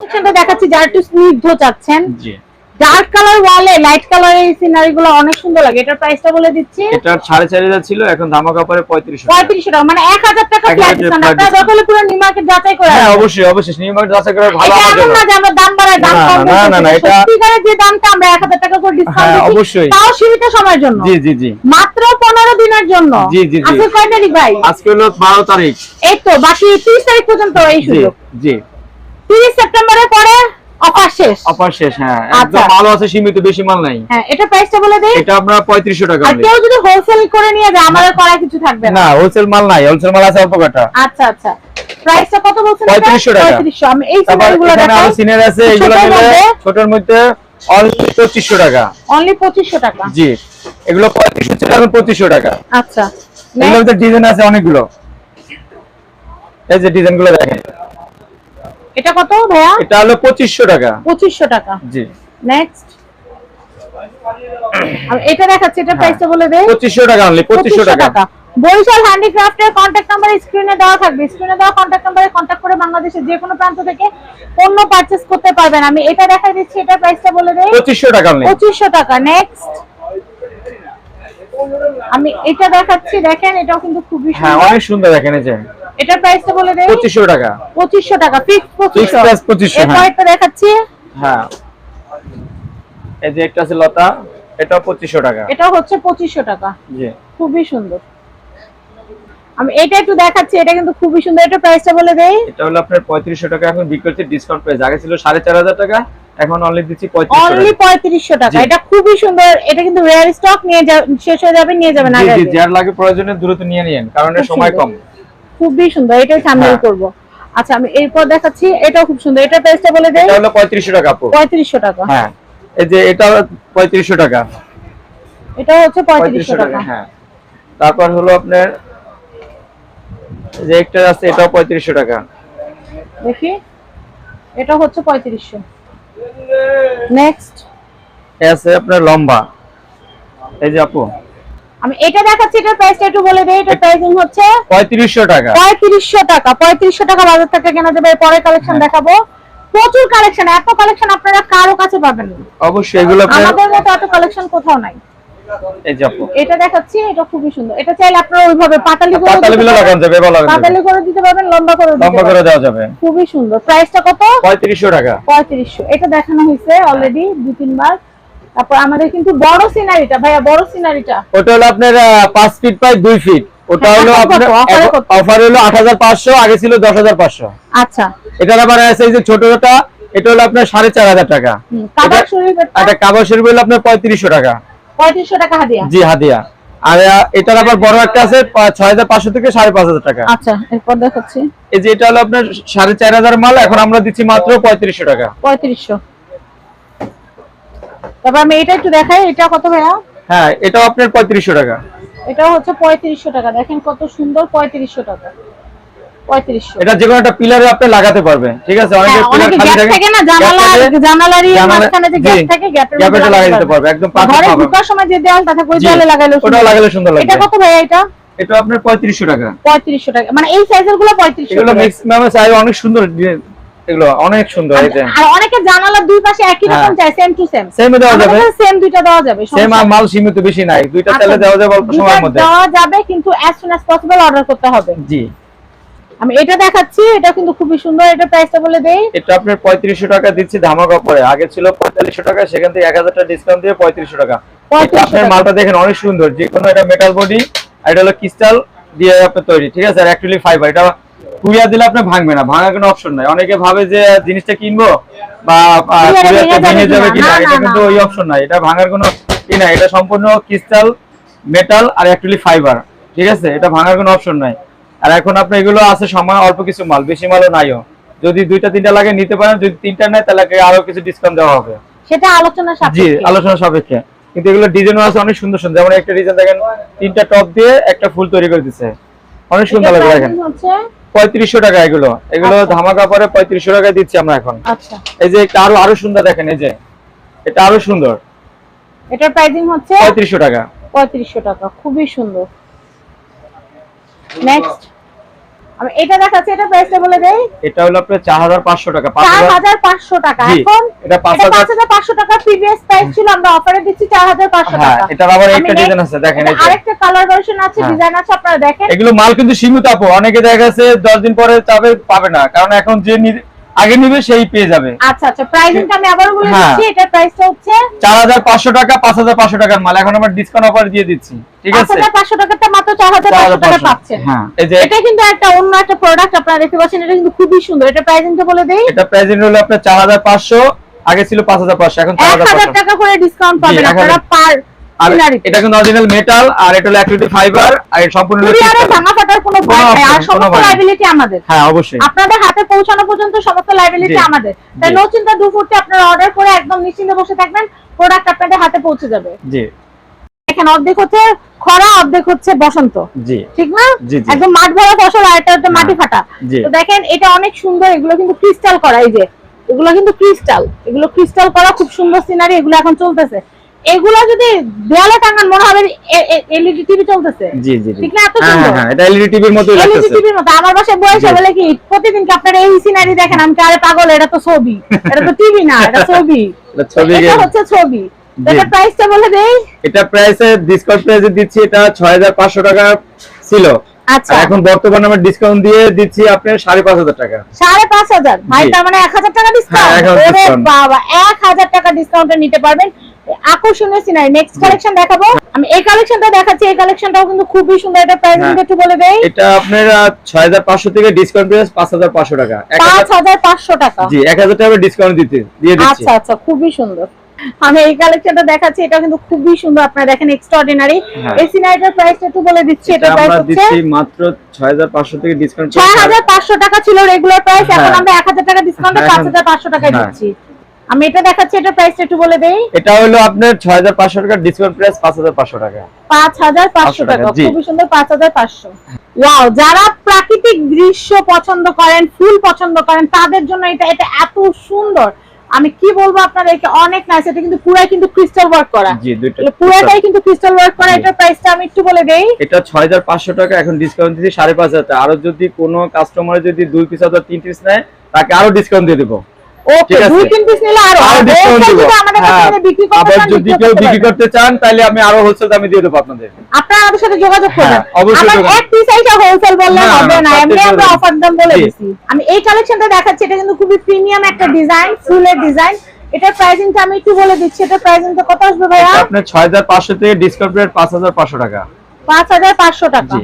সেকশনটা দেখাচ্ছি যারা একটু স্নিগ্ধ চাচ্ছেন। জি। ডার্ক কালার ওয়ালে লাইট কালারের এই সিনারি গুলো অনেক সুন্দর লাগে। এটার প্রাইসটা বলে দিচ্ছি। চার হাজার ছিল এখন টাকা। মানে এক হাজার টাকা এক ফ্ল্যাট ডিসকাউন্ট আপনারা discount। পুরো নিউ মার্কেট যাচাই করে হ্যাঁ। অবশ্যই অবশ্যই। নিউমার্ক যাচাই করে ভালো এটা না যে আমরা দাম দাম না, কম না, না, না, এটা- সত্যিকারের যে দামটা আমরা এক হাজার টাকা করে ডিসকাউন্ট হ্যাঁ, দিচ্ছি অবশ্যই। তাও সীমিত সময়ের জন্য। জি জি জি। মাত্র পনেরো দিনের জন্য। জি, জি, জি। আজকে কয় তারিখ ভাই? আজকে হলো বারো তারিখ। এই তো বাকি তিরিশ তারিখ পর্যন্ত এই সুযোগ। জি। তিরিশ সেপ্টেম্বরের পরে অফার শেষ। অফার শেষ হ্যাঁ। আচ্ছা। একদম ভালো আছে সীমিত বেশি মাল নাই। হ্যাঁ এটা প্রাইসটা বলে দেই। এটা আমরা পঁয়ত্রিশশো টাকা আর কেউ যদি হোলসেল করে নিয়ে যায় আমাদের করা কিছু থাকবে না। না হোলসেল মাল নাই হোলসেল মাল আছে অল্প কাটা। আচ্ছা আচ্ছা। প্রাইসটা কত বলছেন 3500 টাকা। 3500 আমি এই সিনারিগুলো আরও সিনিয়র আছে এগুলো নিলে? ছোটর মধ্যে অনলি পঁচিশশো টাকা। অনলি 2500 টাকা। জি। এগুলো পঁয়ত্রিশশো ছিল এখন পঁচিশশো টাকা। আচ্ছা। মধ্যে ডিজাইন আছে অনেকগুলো। এই যে ডিজাইনগুলো দেখেন। এটা কত ভাইয়া? এটা হলো পঁচিশশো টাকা। 2500 টাকা। জি। নেক্সট আমি এটা দেখাচ্ছি এটা প্রাইসটা বলে দেই। পঁচিশশো টাকা অনলি পঁচিশশো 2500 টাকা। বরিশাল হ্যান্ডিক্রাফটের কন্ট্যাক্ট নাম্বার স্ক্রিনে দেওয়া থাকবে। স্ক্রিনে দেওয়া কন্ট্যাক্ট নাম্বারে কন্ট্যাক্ট করে বাংলাদেশের যে কোনো প্রান্ত থেকে পণ্য পারচেজ করতে পারবেন। আমি এটা দেখাই দিচ্ছি এটা প্রাইসটা বলে দেই। পঁচিশশো টাকা অনলি পঁচিশশো টাকা। নেক্সট আমি এটা দেখাচ্ছি দেখেন এটাও কিন্তু খুবই হ্যাঁ অনেক সুন্দর দেখেন এই যে। এটা প্রাইসটা বলে দেই। পঁচিশশো টাকা। পঁচিশশো টাকা ফিক্স পঁচিশশো। Price 2500, এরপর হ্যাঁ। একটা দেখাচ্ছি। হ্যাঁ। এই যে একটা আছে লতা এটা পঁচিশশো টাকা। এটা হচ্ছে পঁচিশশো টাকা। জি। খুবই সুন্দর। আমি এটা একটু দেখাচ্ছি এটা কিন্তু খুবই সুন্দর। এটা প্রাইসটা বলে দেই। এটা হলো আপনার পঁয়ত্রিশশো টাকা এখন বিক্রি হচ্ছে ডিসকাউন্ট প্রাইস আগে ছিল সাড়ে চার হাজার টাকা এখন অনলি দিচ্ছি অনলি টাকা। পঁয়ত্রিশশো টাকা। এটা খুবই সুন্দর। এটা কিন্তু রেয়ার স্টক নিয়ে শেষ হয়ে যাবে নিয়ে যাবেন আগে জি। যার লাগে প্রয়োজনে দ্রুত নিয়ে নিন কারণ এর সময় কম। খুবই সুন্দর। এটাই সামনে হ্যাঁ। করব। আচ্ছা আমি এরপর দেখাচ্ছি এটাও খুব সুন্দর। এটা প্রাইসটা বলে দেই। এটা হলো পঁয়ত্রিশশো টাকা আপু। পঁয়ত্রিশশো টাকা। হ্যাঁ। এই যে এটা পঁয়ত্রিশশো টাকা। এটা হচ্ছে পঁয়ত্রিশশো পঁয়ত্রিশশো টাকা। টাকা হ্যাঁ। তারপর হলো আপনার যে একটা আছে এটাও পঁয়ত্রিশশো টাকা। দেখি। এটা হচ্ছে পঁয়ত্রিশশো। নেক্সট আছে আপনার লম্বা। এই যে আপু। আমি এটা দেখাচ্ছি এটার প্রাইসটা একটু বলে দেই এটার প্রাইসিং হচ্ছে পঁয়ত্রিশশো টাকা। পঁয়ত্রিশশো টাকা। পঁয়ত্রিশশো টাকা বাজার থেকে কেনা যাবে পরে কালেকশন হ্যাঁ। দেখাবো। প্রচুর কালেকশন এত কালেকশন আপনারা কারও কাছে পাবেন না। অবশ্যই এগুলো আমাদের মতো এত কালেকশন কোথাও নাই। এই যে এটা দেখাচ্ছি এটা খুবই সুন্দর। এটা চাইলে আপনারা ওইভাবে পাতালি করে পাতালি লাগানো যাবে পাতালি করে দিতে পারবেন লম্বা করে দিতে লম্বা করে দেওয়া যাবে। খুবই সুন্দর। প্রাইসটা কত? পঁয়ত্রিশশো টাকা। পঁয়ত্রিশশো। এটা দেখানো হয়েছে অলরেডি দু তিনবার। তারপর আমাদের কিন্তু বড় সিনারিটা ভাইয়া বড় সিনারিটা ওটা হলো আপনার আহ, পাঁচ ফিট বাই দুই ফিট ওটা হলো আপনার? অফার হলো আট হাজার পাঁচশো আগে ছিল দশ হাজার পাঁচশো। আচ্ছা। এটার আবার আছে এই যে ছোটটা এটা হলো আপনার সাড়ে চার হাজার টাকা। হুম, কাবার এটা- শরীফের কাবার শরীফ হলো আপনার পঁয়ত্রিশশো টাকা। পঁয়ত্রিশশো টাকা হাদিয়া। জি হাদিয়া। আর এটার আবার বড় একটা আছে ছয় হাজার পাঁচশো থেকে সাড়ে পাঁচ হাজার টাকা। আচ্ছা এরপর দেখাচ্ছি। এই যে এটা হলো আপনার সাড়ে চার হাজার মাল এখন আমরা দিচ্ছি মাত্র পঁয়ত্রিশশো টাকা। পঁয়ত্রিশশো। তারপর আমি এটা একটু দেখাই এটা কত ভাইয়া? হ্যাঁ এটাও আপনার পঁয়ত্রিশশো টাকা। এটা হচ্ছে পঁয়ত্রিশশো টাকা দেখেন কত সুন্দর পঁয়ত্রিশশো টাকা। এটা যে কোনো একটা পিলারে আপনি লাগাতে পারবেন ঠিক আছে? অনেকে হ্যাঁ, পিলার খালি থাকে না জানালা জানালারই মাঝখানে যে গ্যাপ থাকে গ্যাপের মধ্যে লাগাই দিতে পারবে একদম পারফেক্ট ঘরে ঢোকার সময় যে থাকে ওই লাগাইলে ওটাও লাগালে সুন্দর লাগবে। এটা কত ভাইয়া এটা? এটা আপনার পঁয়ত্রিশশো টাকা। পঁয়ত্রিশশো টাকা। মানে এই সাইজেরগুলো পঁয়ত্রিশশো এগুলো করে। ম্যাক্সিমাম সাইজ অনেক সুন্দর এগুলো অনেক সুন্দর এই যে। আর অনেকে জানালার দুই পাশে একই রকম হ্যাঁ। চায় সেম টু সেম সেম দেওয়া যাবে। সেম দুইটা দেওয়া যাবে সেম সমস্যা মাল সীমিত বেশি নাই দুইটা আচ্ছা, তেলে দেওয়া যাবে অল্প সময়ের মধ্যে। দেওয়া যাবে কিন্তু as soon as possible order করতে হবে। জি। আমি এটা দেখাচ্ছি এটা কিন্তু খুবই সুন্দর এটা প্রাইসটা বলে দেই। এটা আপনার পঁয়ত্রিশশো টাকা দিচ্ছি ধামাকা পরে। আগে ছিল পঁয়তাল্লিশশো টাকা সেখান থেকে এক হাজার টাকা ডিসকাউন্ট দিয়ে পঁয়ত্রিশশো টাকা। এটা 3500 আপনার মালটা দেখেন অনেক সুন্দর যে কোনো এটা মেটাল বডি আর এটা হলো ক্রিস্টাল দিয়ে আপনার তৈরি ঠিক আছে? আর অ্যাকচুয়ালি ফাইবার এটা কুড়িয়া দিলে আপনি ভাঙবে না ভাঙার কোনো অপশন নাই। অনেকে ভাবে যে জিনিসটা কিনবো বা কুরিয়াতে ভেঙে যাবে কিনা? না, এটা কিন্তু ওই অপশন নাই। এটা ভাঙার কোনো ই নাই। এটা সম্পূর্ণ ক্রিস্টাল মেটাল আর অ্যাকচুয়ালি ফাইবার ঠিক আছে? এটা ভাঙার কোনো অপশন নাই। আর এখন আপনার এগুলো আছে সময় অল্প কিছু মাল বেশি মালও নাইও। যদি দুইটা তিনটা লাগে নিতে পারেন যদি তিনটা নেয় তাহলে আরও কিছু ডিসকাউন্ট দেওয়া হবে। সেটা আলোচনা জি আলোচনা সাপেক্ষে। কিন্তু এগুলো ডিজাইনও আছে অনেক সুন্দর সুন্দর। যেমন একটা ডিজাইন দেখেন তিনটা টপ দিয়ে একটা ফুল তৈরি করে দিচ্ছে অনেক সুন্দর লাগে দেখেন। পঁয়ত্রিশশো টাকা এগুলো। এগুলো আচ্ছা। ধামাকা পরে পঁয়ত্রিশশো টাকা দিচ্ছি আমরা এখন। আচ্ছা। এই যে একটা আরও আরও সুন্দর দেখেন এই যে। এটা আরও সুন্দর। এটার প্রাইসিং হচ্ছে? পঁয়ত্রিশশো টাকা। পঁয়ত্রিশশো টাকা খুবই সুন্দর। নেক্সট আমি এটা দেখাচ্ছি এটা প্রাইসটা বলে দেই। এটা হলো আপনার চার হাজার পাঁচশো টাকা পাঁচ চার হাজার হাজার পাঁচশো টাকা। এখন এটা পাঁচ এটা হাজার- পাঁচ হাজার পাঁচশো টাকা প্রিভিয়াস প্রাইস ছিল আমরা অফারে দিচ্ছি চার হাজার পাঁচশো হ্যাঁ টাকা। এটা আবার একটা ডিজাইন আছে দেখেন এটা এই যে। আরেকটা কালার ভার্সন আছে হ্যাঁ। ডিজাইন আছে আপনারা দেখেন। এগুলো মাল কিন্তু সীমিত আপু অনেকে দেখা গেছে দশ দিন পরে চাবে পাবে না। কারণ এখন যে আগে নিবে সেই পেয়ে যাবে। আচ্ছা আচ্ছা প্রাইসিংটা আমি আবারও বলে হ্যাঁ। দিচ্ছি প্রাইসটা হচ্ছে পাঁচশো টাকা টাকার মাল। এখন আমরা ডিসকাউন্ট অফার দিয়ে দিচ্ছি ঠিক আছে? টাকাটা মাত্র টাকা পাচ্ছেন। হ্যাঁ। এটা কিন্তু একটা অন্য একটা প্রোডাক্ট আপনারা দেখতে পাচ্ছেন এটা কিন্তু খুবই সুন্দর। এটা প্রাইসিংটা বলে দেই। এটা হলো আপনার চার হাজার পাঁচশো আগে ছিল পাঁচ হাজার পাঁচশো এখন চার এক হাজার হাজার পাঁচশো টাকা করে ডিসকাউন্ট পাবেন আপনারা পার আর এটা কিন্তু অরিজিনাল মেটাল আর এটা হলো অ্যাক্রিলিক ফাইবার আর সম্পূর্ণ কুরিয়ারে ভাঙা ফাটার কোনো ভয় নাই আর সমস্ত আমাদের। হ্যাঁ অবশ্যই। আপনাদের হাতে পৌঁছানো পর্যন্ত সমস্ত লাইবিলিটি আমাদের। তাই নো চিন্তা দু ফুটে আপনারা অর্ডার করে একদম নিশ্চিন্তে বসে থাকবেন প্রোডাক্ট আপনাদের হাতে পৌঁছে যাবে। জি। এখানে অর্ধেক হচ্ছে খরা অর্ধেক হচ্ছে বসন্ত। জি। ঠিক না। একদম মাঠ ভরা ফসল আর এটা হচ্ছে মাটি ফাটা। তো দেখেন এটা অনেক সুন্দর এগুলো কিন্তু ক্রিস্টাল করা এই যে। এগুলো কিন্তু ক্রিস্টাল এগুলো ক্রিস্টাল করা খুব সুন্দর সিনারি এগুলো এখন চলতেছে। এগুলো যদি দেয়ালে টাঙান মনে হবে এলইডি টিভি চলতেছে। জি জি ঠিক না? এত সুন্দর। হ্যাঁ হ্যাঁ এটা এলইডি টিভির মতোই এলইডি টিভির মতো। আমার বাসায় বয়সে। বলে কি প্রতিদিন কি আপনারা এই সিনারি দেখেন? আমি আরে পাগল? এটা তো ছবি। এটা তো টিভি না এটা ছবি। এটা ছবি এটা হচ্ছে ছবি। এটা প্রাইসটা বলে দেই। এটা প্রাইসে ডিসকাউন্ট প্রাইসে দিচ্ছি এটা ছয় হাজার পাঁচশো টাকা ছিল। আচ্ছা। এখন বর্তমানে আমরা ডিসকাউন্ট দিয়ে দিচ্ছি আপনার সাড়ে পাঁচ হাজার টাকা। সাড়ে পাঁচ হাজার? ভাই তার মানে এক হাজার টাকা হ্যাঁ, ডিসকাউন্ট ওরে বাবা এক হাজার টাকা ডিসকাউন্টে নিতে পারবেন। আকর্ষণীয় সিনারি নেক্সট কালেকশন দেখাবো। আমি এই কালেকশনটা দেখাচ্ছি। এই কালেকশনটাও কিন্তু খুবই সুন্দর এটা প্রাইস হ্যাঁ। একটু বলে দেই। এটা আপনার ছয় হাজার পাঁচশো থেকে ডিসকাউন্ট প্রাইস পাঁচ হাজার পাঁচশো টাকা। এক পাঁচ হাজার হাজার পাঁচশো টাকা। জি এক হাজার টাকা ডিসকাউন্ট দিতে দিয়ে দিচ্ছি। আচ্ছা আচ্ছা খুবই সুন্দর। আমি এই কালেকশনটা দেখাচ্ছি এটা কিন্তু খুবই সুন্দর আপনারা দেখেন এক্সট্রাঅর্ডিনারি হ্যাঁ। এই সিনারিটার প্রাইসটা একটু বলে দিচ্ছি এটা প্রাইস হচ্ছে মাত্র ছয় হাজার পাঁচশো থেকে ডিসকাউন্ট ছয় হাজার পাঁচশো টাকা ছিল রেগুলার প্রাইস এখন হ্যাঁ। আমরা এক হাজার টাকা ডিসকাউন্টে হাজার পাঁচশো টাকায় হ্যাঁ। দিচ্ছি। আমি এটা দেখাচ্ছি এটা প্রাইসটা একটু বলে দেই। এটা হলো আপনার ছয় হাজার পাঁচশো টাকা ডিসকাউন্ট প্রাইস পাঁচ হাজার পাঁচশো টাকা। পাঁচ হাজার পাঁচশো পাঁচশো টাকা সুন্দর পাঁচ হাজার পাঁচশো। ওয়াও যারা প্রাকৃতিক দৃশ্য পছন্দ করেন ফুল পছন্দ করেন তাদের জন্য এটা এটা এত সুন্দর। আমি কি বলব আপনার আপনাদেরকে অনেক নাইস এটা কিন্তু পুরাই কিন্তু ক্রিস্টাল ওয়ার্ক করা। জি দুটো এটা পুরাটাই কিন্তু ক্রিস্টাল ওয়ার্ক করা এটা এটার প্রাইসটা আমি একটু বলে দেই। এটা ছয় হাজার পাঁচশো টাকা এখন ডিসকাউন্ট পাঁচ হাজার টাকা। আর যদি কোনো কাস্টমার যদি দুই পিস অথবা তিন পিস নেয় তাকে আরও ডিসকাউন্ট দিয়ে দেবো। ওকে দুই তিন পিস নিলে আরও আমাদের কাছে হ্যাঁ বিক্রি করতে আবার চান, যদি কেউ বিক্রি করতে চান তাহলে আমি আরও হোলসেল দামে দিয়ে দেবো আপনাদের। আপনারা আমাদের সাথে যোগাযোগ করবেন। হ্যাঁ, অবশ্যই এক পিস এইটা হোলসেল বললে না, না, হবে না না, এমনি আমরা অফার দাম বলে। দিছি। আমি এই কালেকশনটা দেখাচ্ছি এটা কিন্তু খুবই প্রিমিয়াম একটা ডিজাইন ফুলের ডিজাইন প্রাইসিংটা আমি একটু বলে দিচ্ছি প্রাইসিংটা কত আসবে ভাইয়া? আপনার ছয় হাজার পাঁচশো থেকে ডিসকাউন্ট হাজার পাঁচশো টাকা। পাঁচ হাজার পাঁচশো টাকা। জি।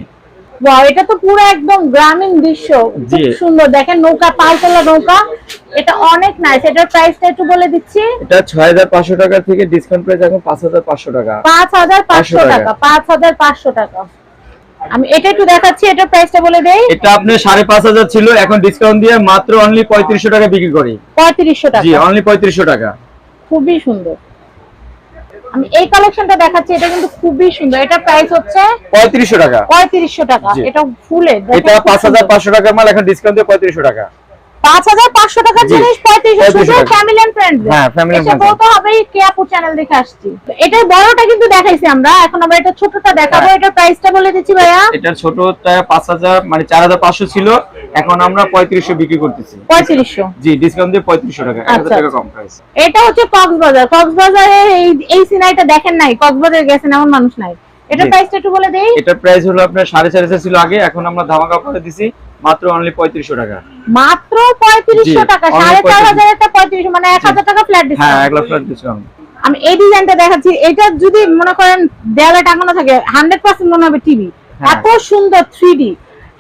ওয়াও এটা তো পুরো একদম গ্রামীণ দৃশ্য। খুব সুন্দর। দেখেন নৌকা পালতোলা নৌকা। এটা অনেক নাইস এটার প্রাইসটা একটু বলে দিচ্ছি। এটা ছয় হাজার পাঁচশো টাকা থেকে ডিসকাউন্ট প্রাইস এখন পাঁচ হাজার পাঁচশো টাকা। পাঁচ হাজার পাঁচশো টাকা টাকা। পাঁচ হাজার পাঁচশো টাকা। আমি এটা একটু দেখাচ্ছি এটার প্রাইসটা বলে দেই। এটা পাঁচ হাজার ছিল এখন ডিসকাউন্ট দিয়ে মাত্র অনলি পঁয়ত্রিশশো টাকা বিক্রি করি। পঁয়ত্রিশশো জি টাকা অনলি পঁয়ত্রিশশো টাকা। খুবই সুন্দর। আমি এই কালেকশনটা দেখাচ্ছি এটা কিন্তু খুবই সুন্দর। এটা প্রাইস হচ্ছে পঁয়ত্রিশশো টাকা। পঁয়ত্রিশশো টাকা। এটা ফুলের এটা খুব পাঁচ হাজার সুন্দর। পাঁচশো টাকার মাল এখন ডিসকাউন্ট দিয়ে পঁয়ত্রিশশো টাকা। পাঁচ হাজার পাঁচশো টাকার জিনিস 3500 ফ্যামিলি এন্ড ফ্রেন্ডস হ্যাঁ, family and এসে friends। বলতে হবে কে আপু চ্যানেল দেখে আসছি। তো এটার বড়টা কিন্তু দেখাইছি আমরা। এখন আমরা এটা ছোটটা দেখাবো। হ্যাঁ। এটার প্রাইসটা বলে দিচ্ছি ভাইয়া। এটার ছোটটা পাঁচ হাজার মানে চার হাজার পাঁচশো ছিল। এখন আমরা পঁয়ত্রিশশো বিক্রি করতেছি। পঁয়ত্রিশশো। জি ডিসকাউন্ট দিয়ে পঁয়ত্রিশশো টাকা। এক হাজার আচ্ছা, টাকা আচ্ছা। কম প্রাইস এটা হচ্ছে কক্সবাজার। কক্সবাজারের এই এই সিনারিটা দেখেন নাই? কক্সবাজার গেছেন এমন মানুষ নাই। এটার জি। প্রাইসটা একটু বলে দেই। এটার প্রাইস হলো আপনার সাড়ে চারশো ছিল আগে। এখন আমরা ধামাকা করে দিছি। মাত্র অনলি পঁয়ত্রিশশো টাকা। মাত্র পঁয়ত্রিশশো জি, টাকা only সাড়ে 3500 একটা পঁয়ত্রিশশো মানে এক হাজার টাকা ফ্ল্যাট হ্যাঁ লাখ ফ্ল্যাট ডিসকাউন্ট আমি এই ডিজাইনটা দেখাচ্ছি এটা যদি মনে করেন দেয়ালে টাঙানো থাকে হান্ড্রেড পার্সেন্ট মনে হবে টিভি হ্যাঁ। এত সুন্দর থ্রি ডি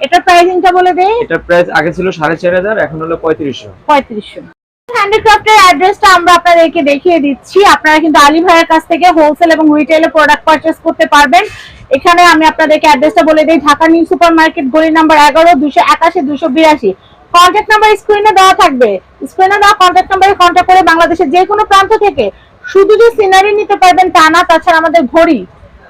এটার প্রাইসিংটা বলে দেই। এটার প্রাইস আগে ছিল সাড়ে চার হাজার এখন হলো পঁয়ত্রিশশো। পঁয়ত্রিশশো। হ্যান্ডিক্রাফটের অ্যাড্রেসটা আমরা আপনাদেরকে দেখিয়ে দিচ্ছি। আপনারা কিন্তু আলী ভাইয়ের কাছ থেকে হোলসেল এবং রিটেলে প্রোডাক্ট পারচেস করতে পারবেন। এখানে আমি আপনাদেরকে অ্যাড্রেসটা বলে দিই ঢাকা নিউ সুপার মার্কেট গলি নাম্বার এগারো দুশো একাশি দুশো বিরাশি। কন্ট্যাক্ট নাম্বার স্ক্রিনে দেওয়া থাকবে। স্ক্রিনে দেওয়া কন্ট্যাক্ট নাম্বারে কন্ট্যাক্ট করে বাংলাদেশের যে কোনো প্রান্ত থেকে শুধু যে সিনারি নিতে পারবেন তা না তাছাড়া আমাদের ঘড়ি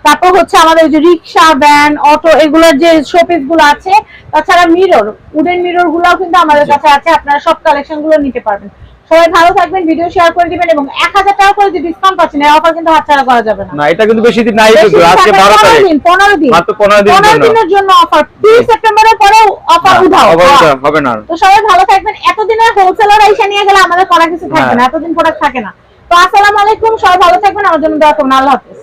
তারপর হচ্ছে আমাদের যে রিক্সা ভ্যান অটো এগুলোর যে শোপিসগুলো আছে তাছাড়া মিরর উডেন মিরর গুলাও কিন্তু আমাদের কাছে আছে আপনারা সব কালেকশনগুলো নিতে পারবেন। সবাই ভালো থাকবেন ভিডিও শেয়ার করে দিবেন এবং এক হাজার টাকা করে যে ডিসকাউন্ট পাচ্ছেন এই অফার কিন্তু হাতছাড়া করা যাবে না। না এটা কিন্তু বেশি দিন নাই তো আজকে থাকবে, বারো পনেরো তারিখ। দিন, পনেরো দিন। মাত্র পনেরো দিনের পনেরো জন্য। দিনের জন্য অফার তিরিশ সেপ্টেম্বরের পরে অফার উঠাও হ্যাঁ। হবে না তো সবাই ভালো থাকবেন। এতদিনের হোলসেলার এসে নিয়ে গেলে আমাদের করা কিছু থাকবে হ্যাঁ। না এতদিন প্রোডাক্ট থাকে না। তো আসসালামু আলাইকুম সবাই ভালো থাকবেন আমার জন্য দোয়া করুন আল্লাহ হাফেজ।